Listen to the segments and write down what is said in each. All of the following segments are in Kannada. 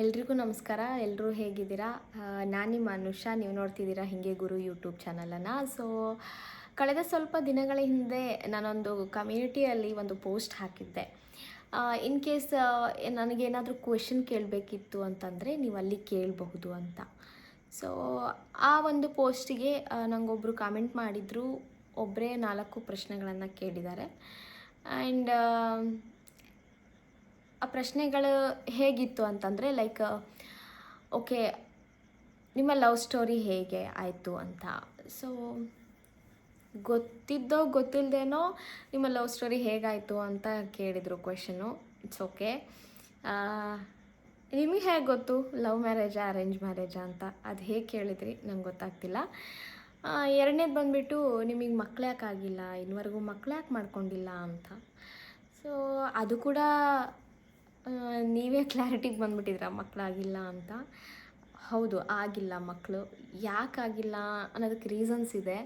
ಎಲ್ರಿಗೂ ನಮಸ್ಕಾರ ಎಲ್ಲರೂ ಹೇಗಿದ್ದೀರಾ? ನಾನು ನಿಮ್ಮ ನೀವು ನೋಡ್ತಿದ್ದೀರಾ ಹಿಂಗೆ ಗುರು ಯೂಟ್ಯೂಬ್ ಚಾನಲನ್ನು. ಸೊ ಕಳೆದ ಸ್ವಲ್ಪ ದಿನಗಳ ಹಿಂದೆ ನಾನೊಂದು ಕಮ್ಯುನಿಟಿಯಲ್ಲಿ ಒಂದು ಪೋಸ್ಟ್ ಹಾಕಿದ್ದೆ. ಇನ್ ಕೇಸ್ ನನಗೇನಾದರೂ ಕ್ವೆಶನ್ ಕೇಳಬೇಕಿತ್ತು ಅಂತಂದರೆ ನೀವು ಅಲ್ಲಿ ಕೇಳಬಹುದು ಅಂತ. ಸೊ ಆ ಒಂದು ಪೋಸ್ಟಿಗೆ ನನಗೊಬ್ಬರು ಕಾಮೆಂಟ್ ಮಾಡಿದರು ಒಬ್ಬರೇ ನಾಲ್ಕು ಪ್ರಶ್ನೆಗಳನ್ನು ಕೇಳಿದ್ದಾರೆ. ಆ್ಯಂಡ್ ಆ ಪ್ರಶ್ನೆಗಳು ಹೇಗಿತ್ತು ಅಂತಂದರೆ ಲೈಕ್ ಓಕೆ ನಿಮ್ಮ ಲವ್ ಸ್ಟೋರಿ ಹೇಗೆ ಆಯಿತು ಅಂತ. ಸೊ ಗೊತ್ತಿದ್ದೋ ಗೊತ್ತಿಲ್ಲದೇನೋ ನಿಮ್ಮ ಲವ್ ಸ್ಟೋರಿ ಹೇಗಾಯಿತು ಅಂತ ಕೇಳಿದರು ಕ್ವೆಶನು ಇಟ್ಸ್ ಓಕೆ ನಿಮಗೆ ಹೇಗೆ ಗೊತ್ತು? ಲವ್ ಮ್ಯಾರೇಜಾ ಅರೇಂಜ್ ಮ್ಯಾರೇಜಾ ಅಂತ. ಅದು ಹೇಗೆ ಕೇಳಿದ್ರಿ? ನಂಗೆ ಗೊತ್ತಾಗ್ತಿಲ್ಲ. ಎರಡನೇದು ಬಂದುಬಿಟ್ಟು ನಿಮಗೆ ಮಕ್ಳು ಯಾಕೆ ಆಗಿಲ್ಲ? ಇನ್ನವರೆಗೂ ಮಕ್ಳು ಯಾಕೆ ಮಾಡ್ಕೊಂಡಿಲ್ಲ ಅಂತ. ಸೊ ಅದು ಕೂಡ ನೀವೇ ಕ್ಲಾರಿಟಿಗೆ ಬಂದುಬಿಟ್ಟಿದ್ರ ಮಕ್ಕಳಾಗಿಲ್ಲ ಅಂತ. ಹೌದು, ಆಗಿಲ್ಲ ಮಕ್ಕಳು ಯಾಕಾಗಿಲ್ಲ ಅನ್ನೋದಕ್ಕೆ ರೀಸನ್ಸ್ ಇದೆ.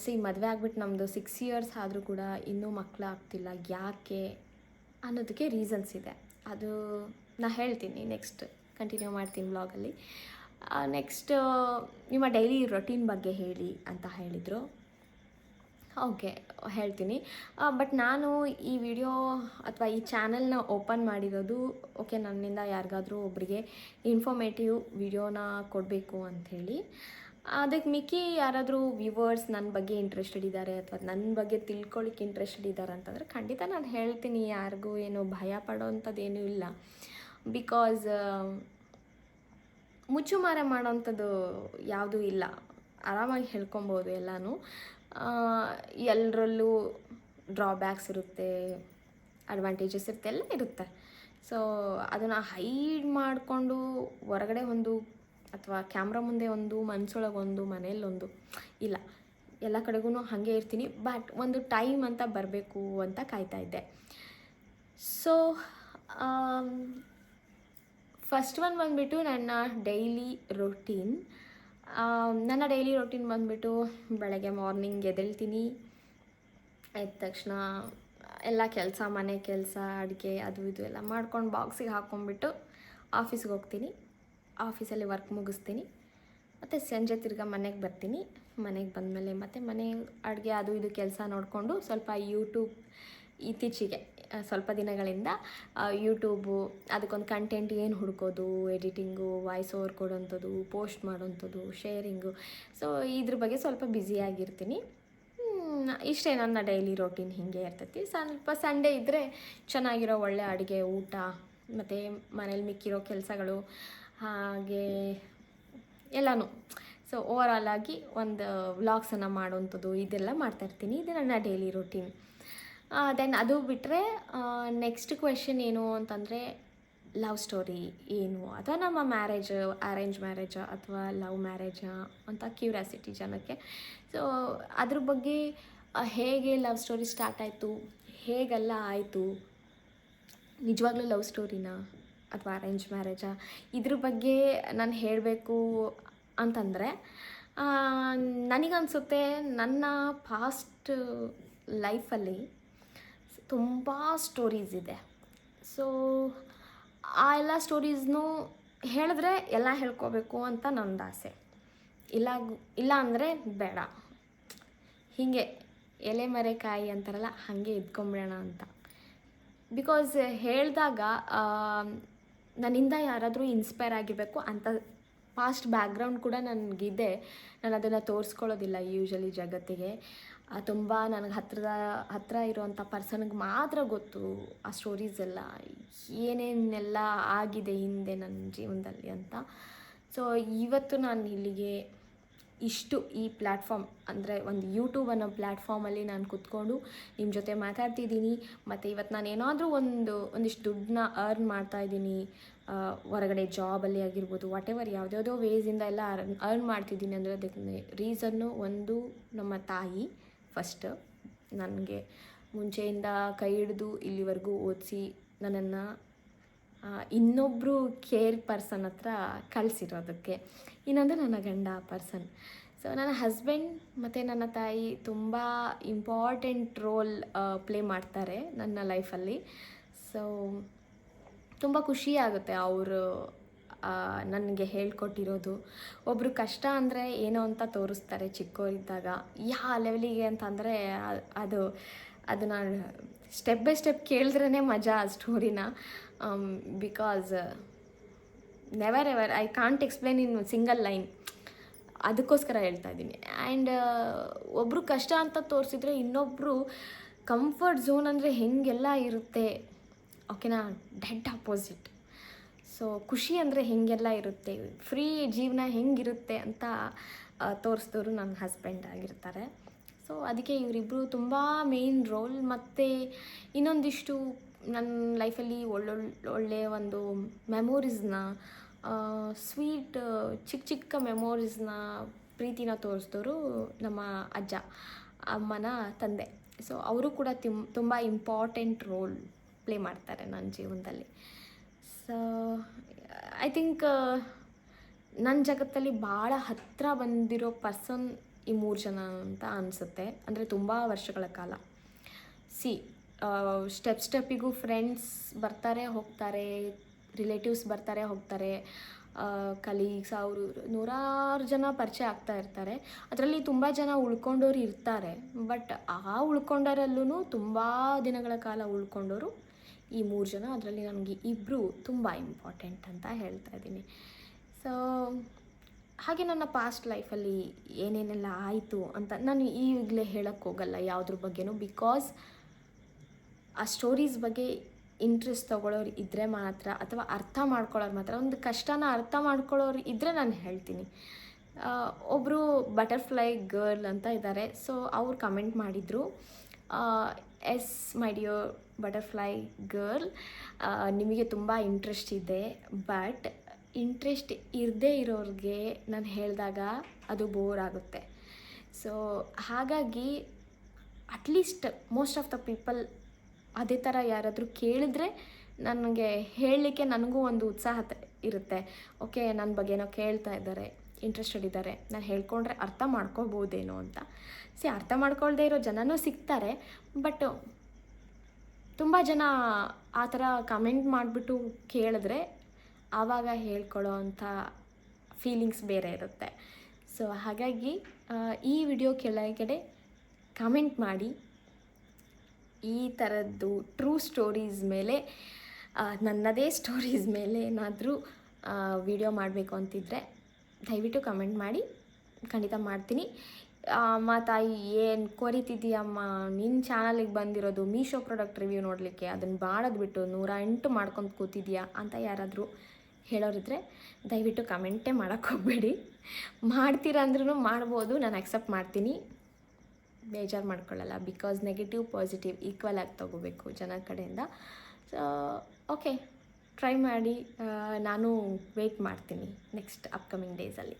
ಸಿ ಮದುವೆ ಆಗ್ಬಿಟ್ಟು ನಮ್ಮದು ಸಿಕ್ಸ್ ಇಯರ್ಸ್ ಆದರೂ ಕೂಡ ಇನ್ನೂ ಮಕ್ಕಳು ಆಗ್ತಿಲ್ಲ ಯಾಕೆ ಅನ್ನೋದಕ್ಕೆ ರೀಸನ್ಸ್ ಇದೆ. ಅದು ನಾ ಹೇಳ್ತೀನಿ ನೆಕ್ಸ್ಟ್ ಕಂಟಿನ್ಯೂ ಮಾಡ್ತೀನಿ ಬ್ಲಾಗಲ್ಲಿ ನೆಕ್ಸ್ಟ್ ನಿಮ್ಮ ಡೈಲಿ ರೊಟೀನ್ ಬಗ್ಗೆ ಹೇಳಿ ಅಂತ ಹೇಳಿದರು. ಓಕೆ, ಹೇಳ್ತೀನಿ. ಬಟ್ ನಾನು ಈ ವಿಡಿಯೋ ಅಥವಾ ಈ ಚಾನಲ್ನ ಓಪನ್ ಮಾಡಿರೋದು, ಓಕೆ, ನನ್ನಿಂದ ಯಾರಿಗಾದರೂ ಒಬ್ಬರಿಗೆ ಇನ್ಫಾರ್ಮೇಟಿವ್ ವಿಡಿಯೋನ ಕೊಡಬೇಕು ಅಂಥೇಳಿ. ಅದಕ್ಕೆ ಮಿಕ್ಕಿ ಯಾರಾದರೂ ವ್ಯೂವರ್ಸ್ ನನ್ನ ಬಗ್ಗೆ ಇಂಟ್ರೆಸ್ಟೆಡ್ ಇದ್ದಾರೆ ಅಥವಾ ನನ್ನ ಬಗ್ಗೆ ತಿಳ್ಕೊಳ್ಳಿಕ್ಕೆ ಇಂಟ್ರೆಸ್ಟೆಡ್ ಇದ್ದಾರೆ ಅಂತಂದರೆ ಖಂಡಿತ ನಾನು ಹೇಳ್ತೀನಿ, ಯಾರಿಗೂ ಏನು ಭಯ ಪಡೋವಂಥದ್ದೇನೂ ಇಲ್ಲ. ಬಿಕಾಸ್ ಮುಚ್ಚುಮಾರ ಮಾಡೋವಂಥದ್ದು ಯಾವುದೂ ಇಲ್ಲ. ಆರಾಮಾಗಿ ಹೇಳ್ಕೊಬೋದು ಎಲ್ಲನೂ. ಎಲ್ಲರಲ್ಲೂ ಡ್ರಾಬ್ಯಾಕ್ಸ್ ಇರುತ್ತೆ ಅಡ್ವಾಂಟೇಜಸ್ ಇರುತ್ತೆ, ಎಲ್ಲ ಇರುತ್ತೆ. ಸೊ ಅದನ್ನು ಹೈಡ್ ಮಾಡಿಕೊಂಡು ಹೊರಗಡೆ ಒಂದು ಅಥವಾ ಕ್ಯಾಮ್ರಾ ಮುಂದೆ ಒಂದು ಮನಸ್ಸೊಳಗೊಂದು ಮನೆಯಲ್ಲೊಂದು ಇಲ್ಲ. ಎಲ್ಲ ಕಡೆಗೂ ಹಾಗೆ ಇರ್ತೀನಿ ಬಟ್ ಒಂದು ಟೈಮ್ ಅಂತ ಬರಬೇಕು ಅಂತ ಕಾಯ್ತಾ ಇದ್ದೆ. ಸೊ ಫಸ್ಟ್ ಒನ್ ಬಂದುಬಿಟ್ಟು ನನ್ನ ಡೈಲಿ ರೊಟೀನ್ ನನ್ನ ಡೈಲಿ ರೊಟೀನ್ ಬಂದುಬಿಟ್ಟು ಬೆಳಗ್ಗೆ ಮಾರ್ನಿಂಗ್ ಎದ್ದೇಳ್ತೀನಿ. ಎದ್ದ ತಕ್ಷಣ ಎಲ್ಲ ಕೆಲಸ, ಮನೆ ಕೆಲಸ, ಅಡುಗೆ ಅದು ಇದು ಎಲ್ಲ ಮಾಡ್ಕೊಂಡು ಬಾಕ್ಸಿಗೆ ಹಾಕ್ಕೊಂಡ್ಬಿಟ್ಟು ಆಫೀಸ್ಗೆ ಹೋಗ್ತೀನಿ. ಆಫೀಸಲ್ಲಿ ವರ್ಕ್ ಮುಗಿಸ್ತೀನಿ. ಮತ್ತು ಸಂಜೆ ತಿರ್ಗಾ ಮನೆಗೆ ಬರ್ತೀನಿ. ಮನೆಗೆ ಬಂದಮೇಲೆ ಮತ್ತೆ ಮನೆ ಅಡುಗೆ ಅದು ಇದು ಕೆಲಸ ನೋಡಿಕೊಂಡು ಸ್ವಲ್ಪ ಯೂಟ್ಯೂಬ್ ಇತ್ತೀಚೆಗೆ ಸ್ವಲ್ಪ ದಿನಗಳಿಂದ ಯೂಟ್ಯೂಬು ಅದಕ್ಕೊಂದು ಕಂಟೆಂಟ್ ಏನು ಹುಡ್ಕೋದು ಎಡಿಟಿಂಗು ವಾಯ್ಸ್ ಓವರ್ ಕೊಡೋಂಥದ್ದು ಪೋಸ್ಟ್ ಮಾಡೋಂಥದ್ದು ಶೇರಿಂಗು ಸೊ ಇದ್ರ ಬಗ್ಗೆ ಸ್ವಲ್ಪ ಬ್ಯುಸಿಯಾಗಿರ್ತೀನಿ ಇಷ್ಟೇ ನನ್ನ ಡೈಲಿ ರೊಟೀನ್ ಹೀಗೆ ಇರ್ತೈತಿ. ಸ್ವಲ್ಪ ಸಂಡೇ ಇದ್ದರೆ ಚೆನ್ನಾಗಿರೋ ಒಳ್ಳೆ ಅಡುಗೆ, ಊಟ, ಮತ್ತು ಮನೇಲಿ ಮಿಕ್ಕಿರೋ ಕೆಲಸಗಳು, ಹಾಗೆ ಎಲ್ಲನೂ. ಸೊ ಓವರಾಲ್ ಆಗಿ ಒಂದು ವ್ಲಾಗ್ಸನ್ನು ಮಾಡೋವಂಥದ್ದು ಇದೆಲ್ಲ ಮಾಡ್ತಾಯಿರ್ತೀನಿ ಇದು ನನ್ನ ಡೈಲಿ ರೋಟೀನ್ ದೆನ್ ಅದು ಬಿಟ್ಟರೆ ನೆಕ್ಸ್ಟ್ ಕ್ವೆಶನ್ ಏನು ಅಂತಂದರೆ ಲವ್ ಸ್ಟೋರಿ ಏನು? ಅಥವಾ ನಮ್ಮ ಮ್ಯಾರೇಜ್ ಅರೇಂಜ್ ಮ್ಯಾರೇಜಾ ಅಥವಾ ಲವ್ ಮ್ಯಾರೇಜಾ ಅಂತ ಕ್ಯೂರಿಯಾಸಿಟಿ ಜನಕ್ಕೆ. ಸೊ ಅದ್ರ ಬಗ್ಗೆ ಹೇಗೆ ಲವ್ ಸ್ಟೋರಿ ಸ್ಟಾರ್ಟ್ ಆಯಿತು? ಹೇಗೆಲ್ಲ ಆಯಿತು? ನಿಜವಾಗ್ಲೂ ಲವ್ ಸ್ಟೋರಿನಾ ಅಥವಾ ಅರೇಂಜ್ ಮ್ಯಾರೇಜಾ ಇದ್ರ ಬಗ್ಗೆ ನಾನು ಹೇಳಬೇಕು ಅಂತಂದರೆ ನನಗನ್ಸುತ್ತೆ ನನ್ನ ಪಾಸ್ಟ್ ಲೈಫಲ್ಲಿ ತುಂಬ ಸ್ಟೋರೀಸ್ ಇದೆ. ಸೊ ಆ ಎಲ್ಲ ಸ್ಟೋರೀಸ್ನೂ ಹೇಳಿದ್ರೆ ಎಲ್ಲ ಹೇಳ್ಕೋಬೇಕು ಅಂತ ನನ್ನದು ಆಸೆ. ಇಲ್ಲ ಇಲ್ಲ ಅಂದರೆ ಬೇಡ. ಹೀಗೆ ಎಲೆ ಮರೆಕಾಯಿ ಅಂತಾರಲ್ಲ, ಹಾಗೆ ಇದ್ಕೊಂಬಿಡೋಣ ಅಂತ. ಬಿಕಾಸ್ ಹೇಳಿದಾಗ ನನ್ನಿಂದ ಯಾರಾದರೂ ಇನ್ಸ್ಪೈರ್ ಆಗಿರಬೇಕು ಅಂತ ಪಾಸ್ಟ್ ಬ್ಯಾಕ್ಗ್ರೌಂಡ್ ಕೂಡ ನನಗಿದೆ. ನಾನು ಅದನ್ನು ತೋರಿಸ್ಕೊಳ್ಳೋದಿಲ್ಲ ಯೂಶ್ವಲಿ ಜಗತ್ತಿಗೆ. ತುಂಬ ನನಗೆ ಹತ್ತಿರದ ಹತ್ತಿರ ಇರುವಂಥ ಪರ್ಸನ್ಗೆ ಮಾತ್ರ ಗೊತ್ತು ಆ ಸ್ಟೋರೀಸ್ ಎಲ್ಲ, ಏನೇನೆಲ್ಲ ಆಗಿದೆ ಹಿಂದೆ ನನ್ನ ಜೀವನದಲ್ಲಿ ಅಂತ. ಸೊ ಇವತ್ತು ನಾನು ಇಲ್ಲಿಗೆ ಇಷ್ಟು ಈ ಪ್ಲ್ಯಾಟ್ಫಾರ್ಮ್ ಅಂದರೆ ಒಂದು ಯೂಟ್ಯೂಬ್ ಅನ್ನೋ ಪ್ಲ್ಯಾಟ್ಫಾರ್ಮಲ್ಲಿ ನಾನು ಕುತ್ಕೊಂಡು ನಿಮ್ಮ ಜೊತೆ ಮಾತಾಡ್ತಿದ್ದೀನಿ. ಮತ್ತು ಇವತ್ತು ನಾನು ಏನಾದರೂ ಒಂದು, ಒಂದಿಷ್ಟು ದುಡ್ಡನ್ನ ಅರ್ನ್ ಮಾಡ್ತಾ ಇದ್ದೀನಿ. ಹೊರಗಡೆ ಜಾಬಲ್ಲಿ ಆಗಿರ್ಬೋದು ವಾಟ್ ಎವರ್ ಯಾವುದ್ಯಾವುದೋ ವೇಸಿಂದ ಎಲ್ಲ ಅರ್ನ್ ಅರ್ನ್ ಮಾಡ್ತಿದ್ದೀನಿ. ಅಂದರೆ ಅದಕ್ಕೆ ರೀಸನ್ನು ಒಂದು ನಮ್ಮ ತಾಯಿ. ಫಸ್ಟ್ ನನಗೆ ಮುಂಚೆಯಿಂದ ಕೈ ಹಿಡಿದು ಇಲ್ಲಿವರೆಗೂ ಓದಿಸಿ ನನ್ನನ್ನು ಇನ್ನೊಬ್ಬರು ಕೇರ್ ಪರ್ಸನ್ ಹತ್ರ ಕಳಿಸಿರೋದಕ್ಕೆ. ಇನ್ನೊಂದು ನನ್ನ ಗಂಡ ಪರ್ಸನ್. ಸೊ ನನ್ನ ಹಸ್ಬೆಂಡ್ ಮತ್ತು ನನ್ನ ತಾಯಿ ತುಂಬ ಇಂಪಾರ್ಟೆಂಟ್ ರೋಲ್ ಪ್ಲೇ ಮಾಡ್ತಾರೆ ನನ್ನ ಲೈಫಲ್ಲಿ ಸೊ ತುಂಬ ಖುಷಿ ಆಗುತ್ತೆ ಅವರು ನನಗೆ ಹೇಳ್ಕೊಟ್ಟಿರೋದು. ಒಬ್ಬರು ಕಷ್ಟ ಅಂದರೆ ಏನೋ ಅಂತ ತೋರಿಸ್ತಾರೆ ಚಿಕ್ಕವರಿದ್ದಾಗ ಯಾವ ಲೆವೆಲಿಗೆ ಅಂತಂದರೆ ಅದು ಅದನ್ನು ಸ್ಟೆಪ್ ಬೈ ಸ್ಟೆಪ್ ಕೇಳಿದ್ರೇ ಮಜಾ ಆ ಸ್ಟೋರಿನ because never ever I can't explain in single line ಅದಕ್ಕೋಸ್ಕರ ಹೇಳ್ತಾ ಇದ್ದೀನಿ. ಆ್ಯಂಡ್ ಒಬ್ಬರು ಕಷ್ಟ ಅಂತ ತೋರಿಸಿದ್ರೆ ಇನ್ನೊಬ್ಬರು ಕಂಫರ್ಟ್ ಝೋನ್ ಅಂದರೆ ಹೆಂಗೆಲ್ಲ ಇರುತ್ತೆ. ಓಕೆನಾ ಡೆಡ್ ಅಪೋಸಿಟ್ ಸೊ ಖುಷಿ ಅಂದರೆ ಹೇಗೆಲ್ಲ ಇರುತ್ತೆ? ಫ್ರೀ ಜೀವನ ಹೆಂಗಿರುತ್ತೆ ಅಂತ ತೋರಿಸಿದವರು ನನ್ನ ಹಸ್ಬೆಂಡ್ ಆಗಿರ್ತಾರೆ. ಸೊ ಅದಕ್ಕೆ ಇವರಿಬ್ಬರು ತುಂಬ ಮೇನ್ ರೋಲ್ ಮತ್ತು ಇನ್ನೊಂದಿಷ್ಟು ನನ್ನ ಲೈಫಲ್ಲಿ ಒಳ್ಳೊಳ್ಳೆ ಒಳ್ಳೆಯ ಒಂದು ಮೆಮೊರೀಸ್ನ ಸ್ವೀಟ್ ಚಿಕ್ಕ ಚಿಕ್ಕ ಮೆಮೊರೀಸ್ನ ಪ್ರೀತಿನ ತೋರಿಸಿದವರು ನಮ್ಮ ಅಜ್ಜ, ಅಮ್ಮನ ತಂದೆ. ಸೊ ಅವರು ಕೂಡ ತುಂಬ ಇಂಪಾರ್ಟೆಂಟ್ ರೋಲ್ ಪ್ಲೇ ಮಾಡ್ತಾರೆ ನನ್ನ ಜೀವನದಲ್ಲಿ. ಸೊ ಐ ಥಿಂಕ್ ನನ್ನ ಜಗತ್ತಲ್ಲಿ ಭಾಳ ಹತ್ತಿರ ಬಂದಿರೋ ಪರ್ಸನ್ ಈ ಮೂರು ಜನ ಅಂತ ಅನಿಸುತ್ತೆ. ಅಂದರೆ ತುಂಬ ವರ್ಷಗಳ ಕಾಲ. ಸಿ ಸ್ಟೆಪ್ ಸ್ಟೆಪ್ಪಿಗೂ ಫ್ರೆಂಡ್ಸ್ ಬರ್ತಾರೆ, ಹೋಗ್ತಾರೆ ರಿಲೇಟಿವ್ಸ್ ಬರ್ತಾರೆ, ಹೋಗ್ತಾರೆ. ಕಲೀಗ್ಸ್ ಅವರು ನೂರಾರು ಜನ ಪರಿಚಯ ಆಗ್ತಾ ಇರ್ತಾರೆ. ಅದರಲ್ಲಿ ತುಂಬ ಜನ ಉಳ್ಕೊಂಡವ್ರು ಇರ್ತಾರೆ. ಬಟ್ ಆ ಉಳ್ಕೊಂಡರಲ್ಲೂ ತುಂಬ ದಿನಗಳ ಕಾಲ ಉಳ್ಕೊಂಡವರು ಈ ಮೂರು ಜನ, ಅದರಲ್ಲಿ ನನಗೆ ಇಬ್ಬರು ತುಂಬ ಇಂಪಾರ್ಟೆಂಟ್ ಅಂತ ಹೇಳ್ತಾ ಇದ್ದೀನಿ. ಸೊ ಹಾಗೆ ನನ್ನ ಪಾಸ್ಟ್ ಲೈಫಲ್ಲಿ ಏನೇನೆಲ್ಲ ಆಯಿತು ಅಂತ ನಾನು ಈಗಲೇ ಹೇಳಕ್ಕೆ ಹೋಗಲ್ಲ ಯಾವುದ್ರ ಬಗ್ಗೆನೂ ಬಿಕಾಸ್ ಆ ಸ್ಟೋರೀಸ್ ಬಗ್ಗೆ ಇಂಟ್ರೆಸ್ಟ್ ತೊಗೊಳೋರು ಇದ್ದರೆ ಮಾತ್ರ ಅಥವಾ ಅರ್ಥ ಮಾಡ್ಕೊಳ್ಳೋರು ಮಾತ್ರ, ಒಂದು ಕಷ್ಟನ ಅರ್ಥ ಮಾಡ್ಕೊಳ್ಳೋರು ಇದ್ದರೆ ನಾನು ಹೇಳ್ತೀನಿ. ಒಬ್ಬರು ಬಟರ್ಫ್ಲೈ ಗರ್ಲ್ ಅಂತ ಇದ್ದಾರೆ ಸೊ ಅವ್ರು ಕಮೆಂಟ್ ಮಾಡಿದರು yes my dear butterfly girl ನಿಮಗೆ ತುಂಬ ಇಂಟ್ರೆಸ್ಟ್ ಇದೆ ಬಟ್ ಇಂಟ್ರೆಸ್ಟ್ ಇರದೇ ಇರೋರಿಗೆ ನಾನು ಹೇಳಿದಾಗ ಅದು ಬೋರ್ ಆಗುತ್ತೆ. ಸೊ ಹಾಗಾಗಿ at least most of the people ಅದೇ ಥರ ಯಾರಾದರೂ ಕೇಳಿದ್ರೆ ನನಗೆ ಹೇಳಲಿಕ್ಕೆ ನನಗೂ ಒಂದು ಉತ್ಸಾಹ ಇರುತ್ತೆ. ಓಕೆ ನನ್ನ ಬಗ್ಗೆನೋ ಕೇಳ್ತಾ ಇದ್ದಾರೆ. ಇಂಟ್ರೆಸ್ಟೆಡ್ ಇದ್ದಾರೆ ನಾನು ಹೇಳ್ಕೊಂಡ್ರೆ ಅರ್ಥ ಮಾಡ್ಕೋಬೋದೇನೋ ಅಂತ. ಸಿ ಅರ್ಥ ಮಾಡ್ಕೊಳ್ದೇ ಇರೋ ಜನನೂ ಸಿಗ್ತಾರೆ ಬಟ್ ತುಂಬ ಜನ ಆ ಥರ ಕಮೆಂಟ್ ಮಾಡಿಬಿಟ್ಟು ಕೇಳಿದ್ರೆ ಆವಾಗ ಹೇಳ್ಕೊಳ್ಳೋ ಅಂಥ ಫೀಲಿಂಗ್ಸ್ ಬೇರೆ ಇರುತ್ತೆ. ಸೊ ಹಾಗಾಗಿ ಈ ವಿಡಿಯೋ ಕೆಳಗಡೆ ಕಮೆಂಟ್ ಮಾಡಿ. ಈ ಥರದ್ದು ಟ್ರೂ ಸ್ಟೋರೀಸ್ ಮೇಲೆ ನನ್ನದೇ ಸ್ಟೋರೀಸ್ ಮೇಲೆ ಏನಾದರೂ ವಿಡಿಯೋ ಮಾಡಬೇಕು ಅಂತಿದ್ದರೆ ದಯವಿಟ್ಟು ಕಮೆಂಟ್ ಮಾಡಿ. ಖಂಡಿತ ಮಾಡ್ತೀನಿ. ಅಮ್ಮ ತಾಯಿ ಏನು ಕೊರಿತಿದ್ದೀಯಮ್ಮ? ನಿನ್ನ ಚಾನಲಿಗೆ ಬಂದಿರೋದು ಮೀಶೋ ಪ್ರಾಡಕ್ಟ್ ರಿವ್ಯೂ ನೋಡಲಿಕ್ಕೆ. ಅದನ್ನು ಬಾಡೋದು ಬಿಟ್ಟು ನೂರ ಎಂಟು ಮಾಡ್ಕೊಂಡು ಕೂತಿದ್ಯಾ ಅಂತ ಯಾರಾದರೂ ಹೇಳೋರಿದ್ರೆ ದಯವಿಟ್ಟು ಕಮೆಂಟೇ ಮಾಡೋಕ್ಕೆ ಹೋಗಬೇಡಿ. ಮಾಡ್ತೀರಾ ಅಂದ್ರೂ ಮಾಡ್ಬೋದು. ನಾನು ಅಕ್ಸೆಪ್ಟ್ ಮಾಡ್ತೀನಿ. ಬೇಜಾರು ಮಾಡ್ಕೊಳ್ಳಲ್ಲ. ಬಿಕಾಸ್ ನೆಗೆಟಿವ್, ಪಾಸಿಟಿವ್ ಈಕ್ವಲ್ ಆಗಿ ತೊಗೋಬೇಕು ಜನ ಕಡೆಯಿಂದ. So, okay. ಟ್ರೈ ಮಾಡಿ ನಾನು ವೆಯ್ಟ್ ಮಾಡ್ತೀನಿ ನೆಕ್ಸ್ಟ್ ಅಪ್ಕಮಿಂಗ್ ಡೇಸಲ್ಲಿ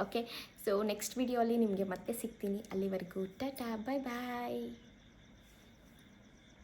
ಓಕೆ ಸೊ ನೆಕ್ಸ್ಟ್ ವಿಡಿಯೋ ಅಲ್ಲಿ ನಿಮಗೆ ಮತ್ತೆ ಸಿಗ್ತೀನಿ. ಅಲ್ಲಿವರೆಗೂ ಟಾಟಾ ಬಾಯ್ ಬಾಯ್